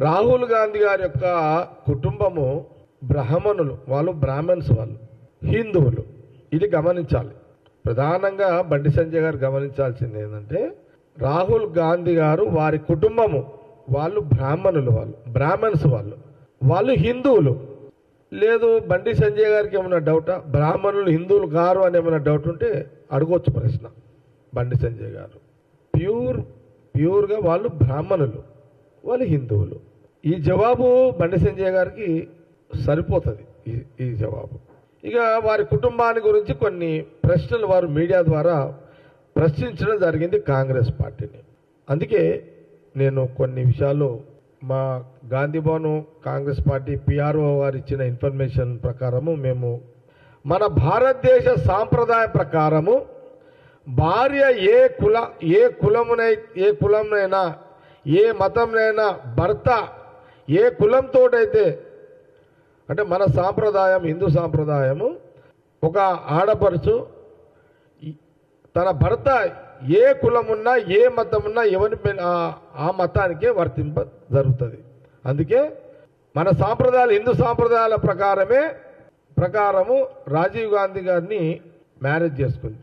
రాహుల్ గాంధీ గారి యొక్క కుటుంబము బ్రాహ్మణులు వాళ్ళు బ్రాహ్మణ్స్ వాళ్ళు హిందువులు. ఇది గమనించాలి. ప్రధానంగా బండి సంజయ్ గారు గమనించాల్సింది ఏంటంటే రాహుల్ గాంధీ గారు వారి కుటుంబము వాళ్ళు బ్రాహ్మణులు వాళ్ళు బ్రాహ్మణ్స్ వాళ్ళు. వాళ్ళు హిందువులు. లేదు బండి సంజయ్ గారికి ఏమైనా డౌటా? బ్రాహ్మణులు హిందువులు గారు అని ఏమైనా డౌట్ ఉంటే అడగొచ్చు ప్రశ్న బండి సంజయ్ గారు. ప్యూర్ ప్యూర్గా వాళ్ళు బ్రాహ్మణులు వాళ్ళు హిందువులు. ఈ జవాబు బండి సంజయ్ గారికి సరిపోతుంది ఈ ఈ జవాబు. ఇక వారి కుటుంబాన్ని గురించి కొన్ని ప్రశ్నలు వారు మీడియా ద్వారా ప్రశ్నించడం జరిగింది కాంగ్రెస్ పార్టీని. అందుకే నేను కొన్ని విషయాలు మా గాంధీ భవన్ కాంగ్రెస్ పార్టీ పిఆర్ఓ వారు ఇచ్చిన ఇన్ఫర్మేషన్ ప్రకారము మేము మన భారతదేశ సాంప్రదాయ ప్రకారము భార్య ఏ కుల ఏ కులమునై ఏ కులంనైనా ఏ మతంనైనా భర్త ఏ కులంతోటైతే అంటే మన సాంప్రదాయం హిందూ సాంప్రదాయము ఒక ఆడపడుచు తన భర్త ఏ కులమున్నా ఏ మతమున్నా ఎవరి ఆ- ఆ మతానికే వర్తింప జరుగుతుంది. అందుకే మన సాంప్రదాయాలు హిందూ సాంప్రదాయాల ప్రకారమే ప్రకారము రాజీవ్ గాంధీ గారిని మ్యారేజ్ చేసుకుంది.